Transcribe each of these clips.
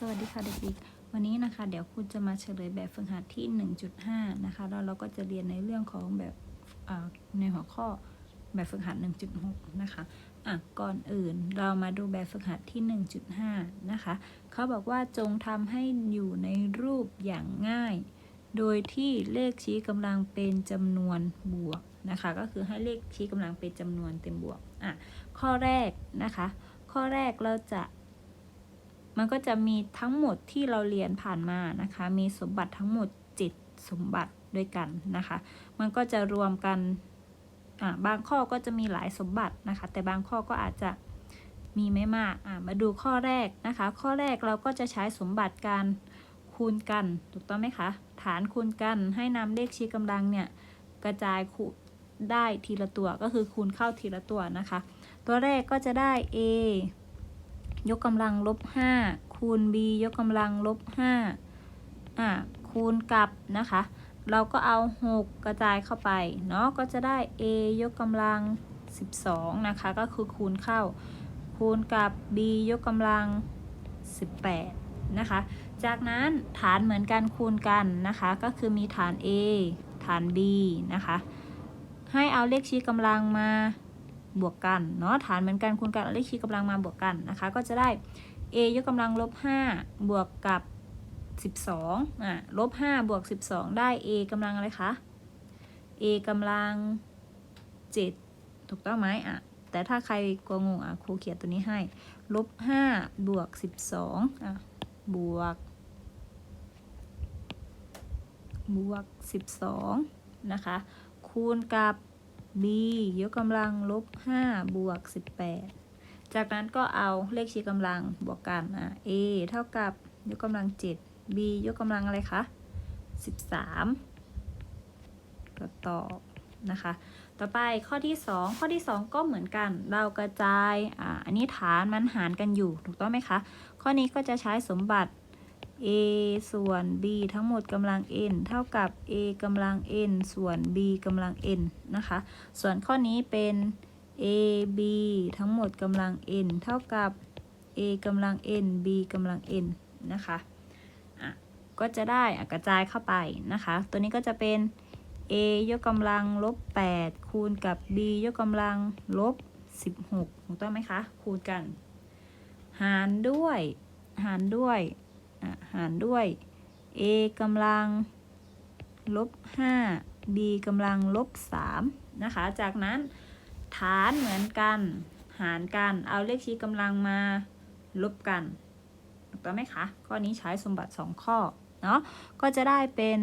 สวัสดีค่ะเด็กๆ วันนี้นะคะเดี๋ยวครูจะมาเฉลยแบบฝึกหัดที่ 1.5 นะคะแล้วเราก็จะเรียนในเรื่องของแบบในหัวข้อแบบฝึกหัด 1.6 นะคะอะก่อนอื่นเรามาดูแบบฝึกหัดที่ 1.5 นะคะเขาบอกว่าจงทำให้อยู่ในรูปอย่างง่าย โดยที่เลขชี้กำลังเป็นจำนวนบวกนะคะก็คือให้เลขชี้กำลังเป็นจำนวนเต็มบวกอะข้อแรกนะคะ ข้อแรกเราจะ มันก็จะมีทั้งหมดที่เราเรียนผ่านมานะคะ มีสมบัติทั้งหมด 7 สมบัติด้วยกันนะคะ มันก็จะรวมกันอ่าบางข้อก็จะมีหลายสมบัตินะคะ แต่บางข้อก็อาจจะมีไม่มากอ่ามาดูข้อแรกนะคะ ข้อแรกเราก็จะใช้สมบัติการคูณกัน ถูกต้องไหมคะ ฐานคูณกันให้นำเลขชี้กำลังเนี่ยกระจายคูได้ทีละตัวก็คือคูณเข้าทีละตัวนะคะ ตัวแรกก็จะได้ a ยกกำลังลบ5คูณ b ยกกำลังลบ5อ่าคูณกับนะคะ เราก็เอา 6 กระจายเข้าไปเนาะก็จะได้ a ยกกำลัง 12 นะคะ ก็คือคูณเข้า คูณกับ b ยกกำลัง 18 นะคะ จากนั้นฐานเหมือนกันคูณกันนะคะ ก็คือมีฐาน a ฐาน b นะคะ ให้เอาเลขชี้กำลังมา บวกกันเนาะฐานเหมือนกันคูณกันเอาเลขชี้กำลังมาบวกกันนะคะ ก็จะได้ a ยกกำลังลบ5บวกกับ 12อะลบ5บวก 12 ได้ a กำลังอะไรคะ a กำลัง 7 ถูกต้องไหมอะแต่ถ้าใครกลัวงงอะครูเขียนตัวนี้ให้ลบ5บวก 12อะบวก บวก 12 นะคะ คูณกับ b ยกกำลังลบ5บวก18 จากนั้นก็เอาเลขชี้กำลังบวกกันอะ a เท่ากับยกกำลัง 7 b ยกกำลังอะไรคะ13ก็ตอบนะคะ ต่อไปข้อที่ 2 ข้อที่ 2 ก็เหมือนกัน เรากระจายอ่าอันนี้ฐานมันหารกันอยู่ถูกต้องไหมคะ ข้อนี้ก็จะใช้สมบัติ a ส่วน b ทั้งหมดกำลัง n เท่ากับ a กำลัง n ส่วน b กำลัง n นะคะ ส่วนข้อนี้เป็น a b ทั้งหมดกำลัง n เท่ากับ a กำลัง n b กำลัง n นะคะ อะ ก็จะได้อะกระจายเข้าไปนะคะ ตัวนี้ก็จะเป็น a ยกกำลังลบ 8 คูณกับ b ยกกำลังลบ 16 ถูกต้องไหมคะ คูณกัน หารด้วย หารด้วย หารด้วย a กำลังลบ 5 b กำลังลบ 3 นะคะ จากนั้นฐานเหมือนกัน หารกัน เอาเลขชี้กำลังมาลบกันถูกต้องไหมคะ ข้อนี้ใช้สมบัติ 2 ข้อ เนาะก็จะได้เป็น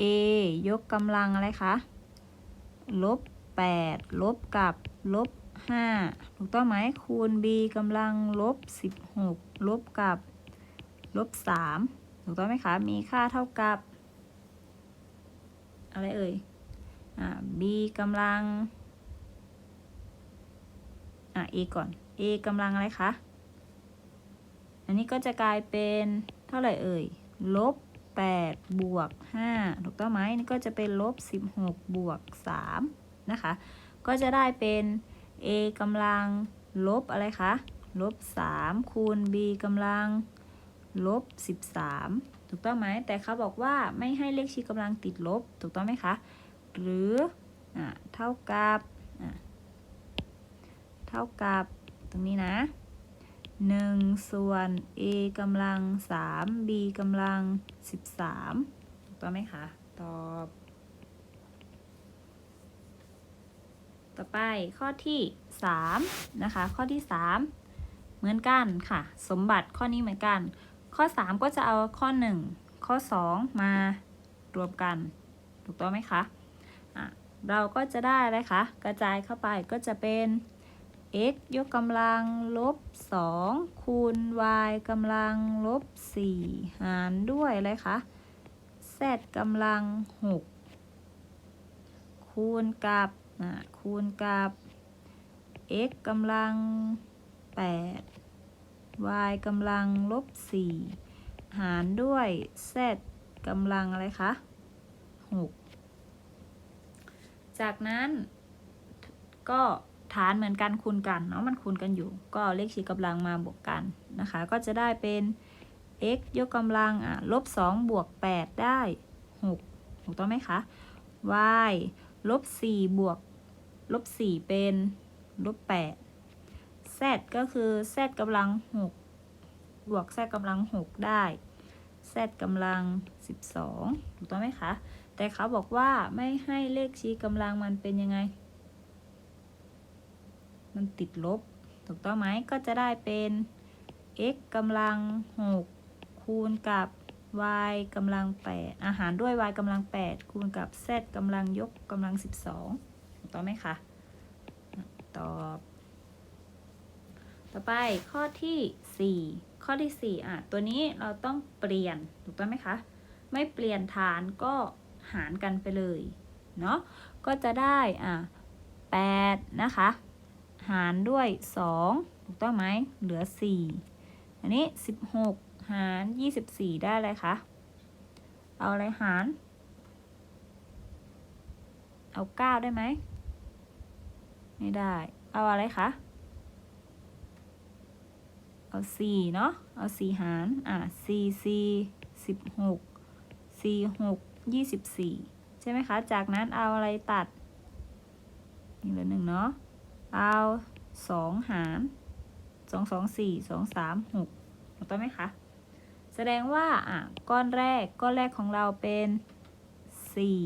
a ยกกำลังอะไรคะ ลบ 8 ลบกับลบ 5 ถูกต้องไหมคูณ b กำลังลบ 16 ลบกับลบ 3 ถูกต้องไหมคะ มีค่าเท่ากับ อะไรเอ่ย อ่า b กำลัง อะ a ก่อน a กำลังอะไรคะ อันนี้ก็จะกลายเป็นเท่าไหร่เอ่ย ลบ8บวก5ถูกต้องไหมนี่ก็จะเป็นลบ16บวก3นะคะ ก็จะได้เป็น a กำลังลบอะไรคะ ลบ 3 คูณ b กำลังลบ 13 ถูกต้องไหม แต่เขาบอกว่าไม่ให้เลขชี้กำลังติดลบ ถูกต้องไหมคะ หรืออเท่ากับ เท่ากับตรงนี้นะ 1 ส่วน a กำลัง 3 b กำลัง 13 ถูกต้องไหมคะ ตอบ ต่อไปข้อที่ 3 นะคะ ข้อที่ 3 เหมือนกันค่ะ สมบัติข้อนี้เหมือนกัน ข้อ 3 ก็จะเอาข้อ 1 ข้อ 2 มารวมกัน ถูกต้องไหมคะะเราก็จะได้อะไรคะกระจายเข้าไปก็จะเป็น x ยกกำลังลบ 2 คูณ y กำลังลบ 4 หารด้วยอะไรคะ z กำลัง 6 คูณกับ คูณกับ x กำลัง 8 y กำลังลบ 4 หารด้วย z กำลังอะไรคะ 6 จากนั้นก็ฐานเหมือนกันคูณกันเนาะมันคูณกันอยู่ ก็เอาเลขชี้กำลังมาบวกกันนะคะ ก็จะได้เป็น x ยกกำลังอะลบ2บวก 8 ได้ 6 ถูกต้องไหมคะ y ลบ4บวก ลบ4เป็นลบ8 z ก็คือ z กำลัง6บวก z กำลัง6ได้ z กำลัง12ถูกต้องไหมคะ แต่เขาบอกว่าไม่ให้เลขชี้กำลังมันเป็นยังไง มันติดลบ ถูกต้องไหมก็จะได้เป็น x กำลัง6คูณกับ y กำลัง8อาหารด้วย y กำลัง8คูณกับ z กำลังยกกำลัง12ถูก ต้องไหมคะ ตอบ ต่อไปข้อที่ 4 ข้อที่ 4 อะ ตัวนี้เราต้องเปลี่ยน ถูกต้องไหมคะ ไม่เปลี่ยนฐานก็หารกันไปเลย เนาะ ก็จะได้ อะ8นะคะ หารด้วย 2 ถูกต้องไหม เหลือ 4 อันนี้ 16 หาร 24 ได้อะไรคะ เอาอะไรหารเอา 9 ได้ไหม ไม่ได้ เอาอะไรคะ เอา4เนาะ เอา4หาร อะ4 4 16 4 6 24ใช่ไหมคะ จากนั้นเอาอะไรตัดนี่เหลือหนึ่งเนาะ เอาสองหารสองสองสี่สองสามหกถูกต้องไหมคะ แสดงว่าอะก้อนแรกก้อนแรกของเราเป็นสี่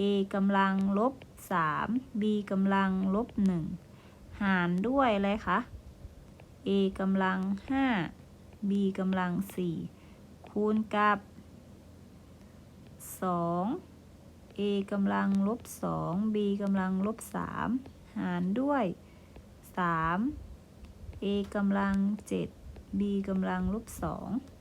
a กำลังลบ สาม b กำลังลบหนึ่งหารด้วยอะไรคะ a กำลังห้า b กำลังสี่คูณกับสอง a กำลังลบสอง b กำลังลบสามหารด้วย 3 a กำลัง 7 b กำลังลบ 2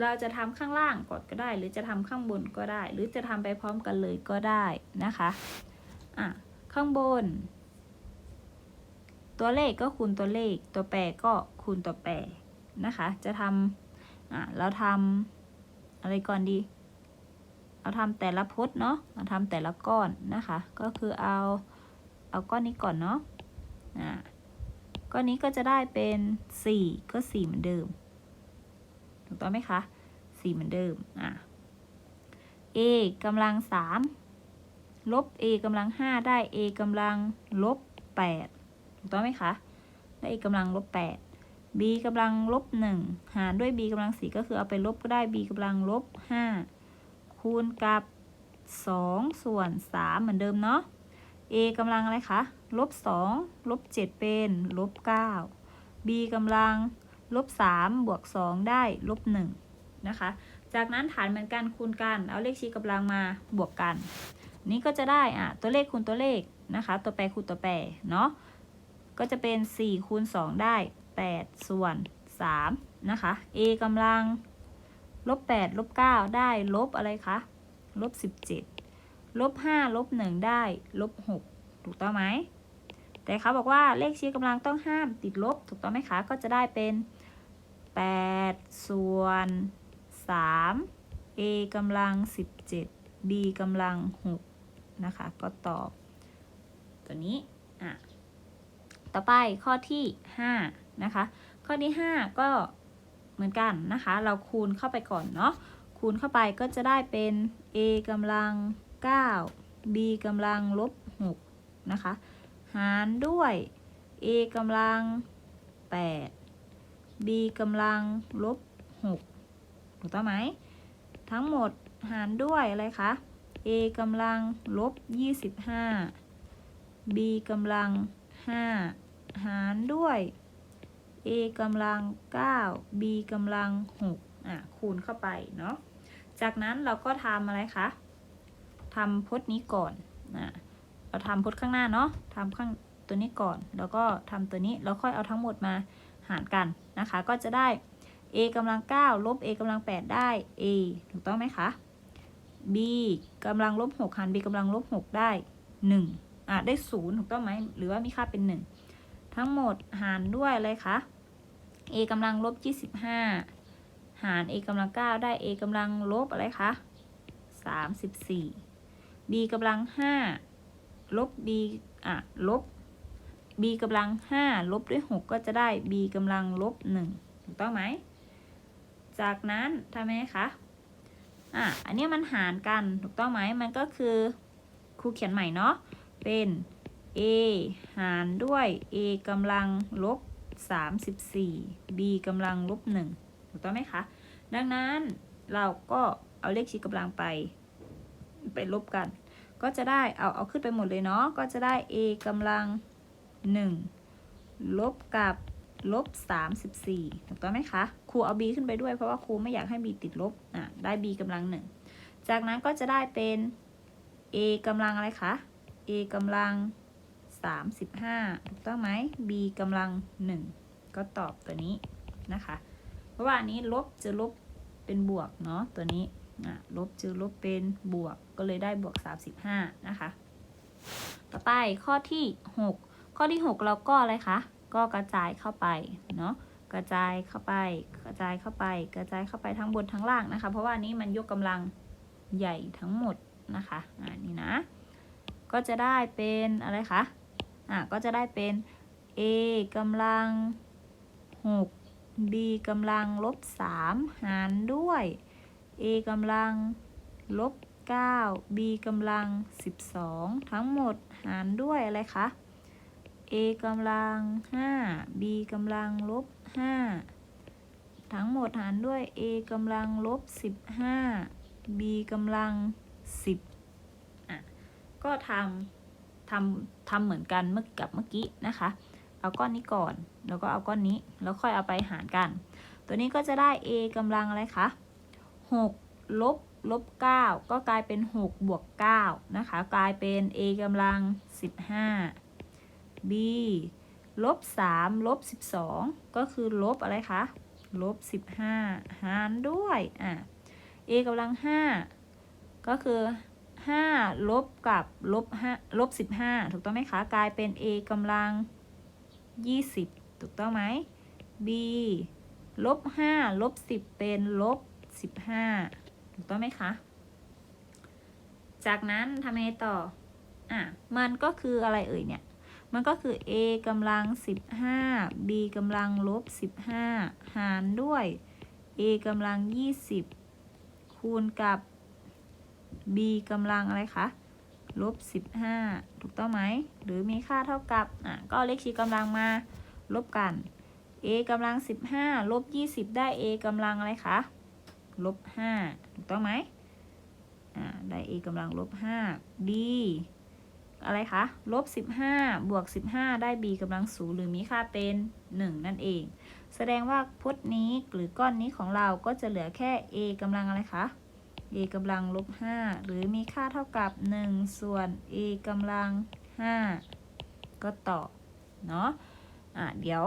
เราจะทำข้างล่างก่อนก็ได้ หรือจะทำข้างบนก็ได้ หรือจะทำไปพร้อมกันเลยก็ได้นะคะอะข้างบน ตัวเลขก็คูณตัวเลข ตัวแปรก็คูณตัวแปรนะคะ จะทำอะเราทำอะไรก่อนดี เอาทำแต่ละพจน์เนาะเอาทำแต่ละก้อนนะคะ ก็คือเอาเอาก้อนนี้ก่อนเนาะอ่าก้อนนี้ก็จะได้เป็นสี่ก็สี่เหมือนเดิม ถูกต้องไหมคะสีเหมือนเดิมอ่า a กำลังสามลบ a กำลังห้าได้ a กำลังลบแปดถูกต้องไหมคะได้ a กำลังลบแปด b กำลังลบหนึ่งหารด้วย b กำลังสี่ก็คือเอาไปลบก็ได้ b กำลังลบห้าคูณกับ2ส่วน3เหมือนเดิมเนาะ a กำลังอะไรคะลบ2ลบ7เป็นลบ9 b กำลัง ลบ3บวก2ได้ลบ1นะคะ จากนั้นฐานเหมือนกันคูณกัน เอาเลขชี้กำลังมาบวกกัน นี่ก็จะได้อะตัวเลขคูณตัวเลขนะคะ ตัวแปรคูณตัวแปรเนาะ ก็จะเป็น4คูณ2ได้ 8 ส่วน3นะคะ a กำลังลบแปดลบเก้าได้ลบอะไรคะ ลบสิบเจ็ดลบห้าลบหนึ่งได้ลบหกถูกต้องไหมแต่เขาบอกว่าเลขชี้กำลังต้องห้ามติดลบถูกต้องไหมคะ ก็จะได้เป็น แปดส่วนสาม a กำลังสิบเจ็ด b กำลังหกนะคะ ก็ตอบ ตัวนี้ อะ ต่อไปข้อที่ห้านะคะ ข้อที่ห้าก็เหมือนกันนะคะ เราคูณเข้าไปก่อนเนาะ คูณเข้าไปก็จะได้เป็น a กำลัง 9 b กำลังลบ 6 นะคะ หารด้วย a กำลัง 8 b กำลังลบ6ถูกต้องไหม ทั้งหมดหารด้วยอะไรคะ a กำลังลบ25 b กำลัง 5 หารด้วย a กำลัง 9 b กำลัง6อะคูณเข้าไปเนาะ จากนั้นเราก็ทำอะไรคะทำพจน์นี้ก่อนอะเราทำพจน์ข้างหน้าเนาะทำข้างตัวนี้ก่อน แล้วก็ทำตัวนี้ แล้วค่อยเอาทั้งหมดมาารกันนะคะ ก็จะได้ a กำลัง9ลบ a กำลัง8ได้ a ถูกต้องไหมคะ b กำลังลบ6หาร b กำลังลบ6ได้1อะได้0ถูกต้องไหมหรือว่ามีค่าเป็น 1 ทั้งหมดหารด้วยอะไรคะ a กำลังลบ25 หาร a กำลัง9ได้ a กำลังลบอะไรคะ34 b b กำลังห้าลบ b อะลบ b กำลังห้าลบด้วยหกก็จะได้ b กำลังลบหนึ่งถูกต้องไหม จากนั้นทำไมคะอะอันเนี้ยมันหารกันถูกต้องไหมมันก็คือครูเขียนใหม่เนาะเป็น a หารด้วย a กำลังลบ34 b กำลังลบ1ถูกต้องไหมคะ ดังนั้นเราก็เอาเลขชี้กำลังไป ไปลบกัน ก็จะได้เอาเอาขึ้นไปหมดเลยเนาะก็จะได้ a กำลัง 1 ลบกับลบ34ถูกต้องไหมคะ ครูเอา b ขึ้นไปด้วยเพราะว่าครูไม่อยากให้ b ติดลบอะได้ b กำลัง 1 จากนั้นก็จะได้เป็น a กำลังอะไรคะ a กำลัง 35ถูกต้องไหม b กำลัง 1 ก็ตอบตัวนี้นะคะ เพราะว่าอันนี้ลบจอลบเป็นบวกเนาะตัวนี้อะลบจอลบเป็นบวกก็เลยได้บวก 35 นะคะ ต่อไปข้อที่ 6 ข้อที่ 6 เราก็อะไรคะก็กระจายเข้าไปเนาะกระจายเข้าไป กระจายเข้าไป กระจายเข้าไปทั้งบนทั้งล่างนะคะ เพราะว่านี้มันยกกำลังใหญ่ทั้งหมดนะคะอ่านี่นะ ก็จะได้เป็นอะไรคะอะก็จะได้เป็น a กำลัง 6 b กำลังลบ3หารด้วย a กำลังลบ9 b กำลัง 12 ทั้งหมดหารด้วยอะไรคะ a กำลัง 5 b กำลังลบ 5 ทั้งหมดหารด้วย a กำลังลบ 15 b กำลัง 10อะก็ทำทำทำเหมือนกันเมื่อกับเมื่อกี้นะคะ เอาก้อนนี้ก่อน แล้วก็เอาก้อนนี้ แล้วค่อยเอาไปหารกัน ตัวนี้ก็จะได้ a กำลังอะไรคะ6ลบลบ 9 ก็กลายเป็น 6 บวก 9 นะคะ กลายเป็น a กำลัง 15 b ลบ3ลบ12 ก็คือลบอะไรคะ ลบ 15 หารด้วย อะ a กำลัง 5 ก็คือ 5 ลบกับลบ5ลบ15 ถูกต้องไหมคะ กลายเป็น a กำลัง 20 ถูกต้องไหม b ลบ5ลบ10 เป็นลบ 15 ถูกต้องไหมคะ จากนั้นทำไงต่อ อะ มันก็คืออะไรเอ่ยเนี่ย มันก็คือ a กำลัง 15 b กำลังลบ 15 หารด้วย a กำลัง 20 คูณกับ b กำลังอะไรคะลบ 15 ถูกต้องไหม หรือมีค่าเท่ากับ อะ ก็เลขชี้กำลังมา ลบกัน a กำลัง 15 ลบ 20 ได้ a กำลังอะไรคะ ลบ 5 ถูกต้องไหม อ่า ได้ a กำลังลบ5 b อะไรคะลบ15 บวก 15 ได้ b กำลังศูนย์หรือมีค่าเป็น 1 นั่นเอง แสดงว่าพจน์นี้หรือก้อนนี้ของเราก็จะเหลือแค่ a กำลังอะไรคะ a กำลังลบ5หรือมีค่าเท่ากับ 1 ส่วน a กำลัง 5 ก็ตอบเนาะอะเดี๋ยว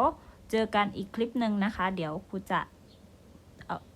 เจอกันอีกคลิปหนึ่งนะคะ เดี๋ยวครูจะ